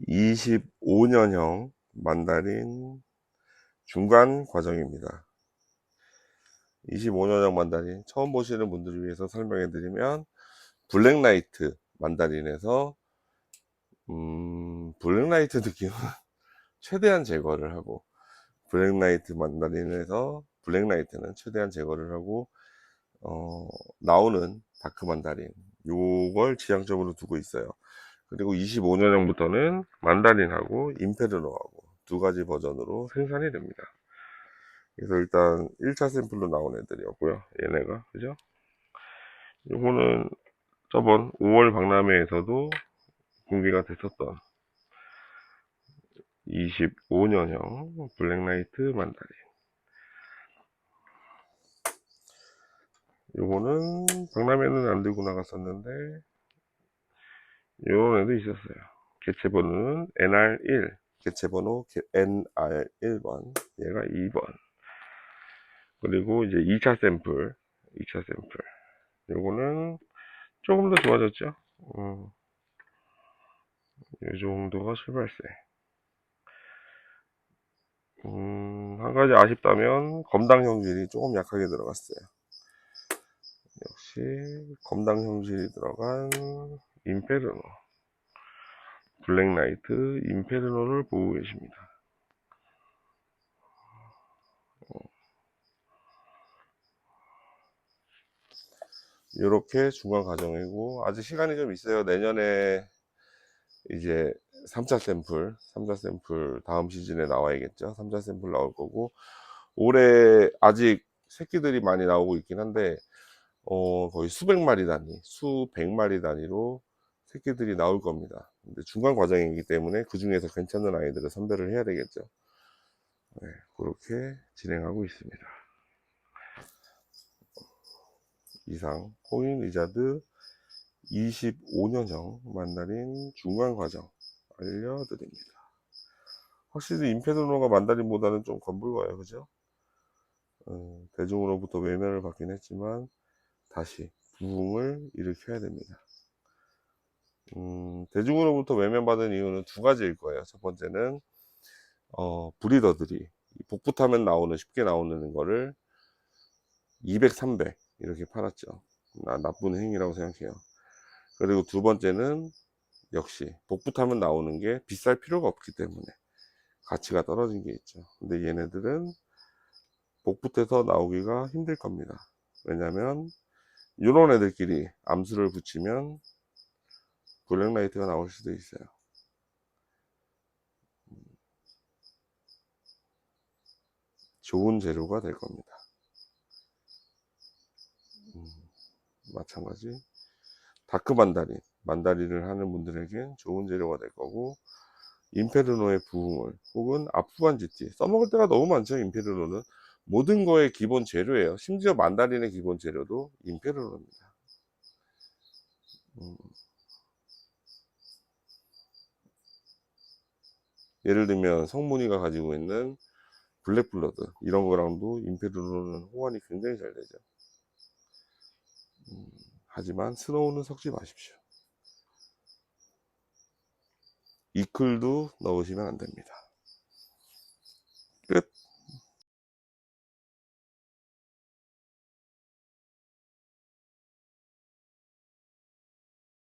25년형 만다린 중간 과정입니다. 25년형 만다린 처음 보시는 분들을 위해서 설명해 드리면 블랙라이트 만다린에서 음, 블랙라이트 느낌은 최대한 제거를 하고 블랙라이트 만다린에서 블랙라이트는 최대한 제거를 하고 어, 나오는 다크 만다린 요걸 지향점으로 두고 있어요. 그리고 25년형부터는 만다린하고 임페르노하고 두 가지 버전으로 생산이 됩니다. 그래서 일단 1차 샘플로 나온 애들이었고요. 얘네가 그죠? 요거는 저번 5월 박람회에서도 공개가 됐었던 25년형 블랙라이트 만다린 요거는 박람회는 안 들고 나갔었는데 요런 애도 있었어요. 개체 번호는 NR1 개체 번호 NR1번. 얘가 2번. 그리고 이제 2차 샘플 2차 샘플. 요거는 조금 더 좋아졌죠? 음, 이 정도가 출발세. 음, 한 가지 아쉽다면 검당 형질이 조금 약하게 들어갔어요. 역시 검당 형질이 들어간 임페르노 블랙라이트 임페르노를 보고 계십니다. 이렇게 중간 과정이고 아직 시간이 좀 있어요. 내년에 이제 3차 샘플, 3차 샘플 다음 시즌에 나와야겠죠. 3차 샘플 나올 거고 올해 아직 새끼들이 많이 나오고 있긴 한데 어, 거의 수백 마리 단위, 수백 마리 단위로 새끼들이 나올 겁니다. 근데 중간 과정이기 때문에 그 중에서 괜찮은 아이들을 선별을 해야 되겠죠. 네, 그렇게 진행하고 있습니다. 이상 코인 리자드 25년형 만다린 중간 과정 알려드립니다. 확실히 임페드노가 만다린보다는 좀 검붉어요, 그죠? 어, 대중으로부터 외면을 받긴 했지만 다시 부흥을 일으켜야 됩니다. 음, 대중으로부터 외면받은 이유는 두 가지일 거예요. 첫 번째는 어, 브리더들이 복붙하면 나오는 쉽게 나오는 거를 200, 300 이렇게 팔았죠. 나, 나쁜 행위라고 생각해요. 그리고 두 번째는 역시 복붙하면 나오는 게 비쌀 필요가 없기 때문에 가치가 떨어진 게 있죠. 근데 얘네들은 복붙해서 나오기가 힘들 겁니다. 왜냐면 이런 애들끼리 암수를 붙이면 블랙라이트가 나올 수도 있어요. 좋은 재료가 될 겁니다. 음, 마찬가지 다크 만다린 만다린을 하는 분들에겐 좋은 재료가 될 거고 임페르노의 부흥을 혹은 아프간 GT 써먹을 때가 너무 많죠 임페르노는 모든 거의 기본 재료예요 심지어 만다린의 기본 재료도 임페르노입니다 음. 예를 들면 성문이가 가지고 있는 블랙블러드 이런 거랑도 임페르로는 호환이 굉장히 잘 되죠. 음, 하지만 스노우는 섞지 마십시오. 이클도 넣으시면 안 됩니다. 끝.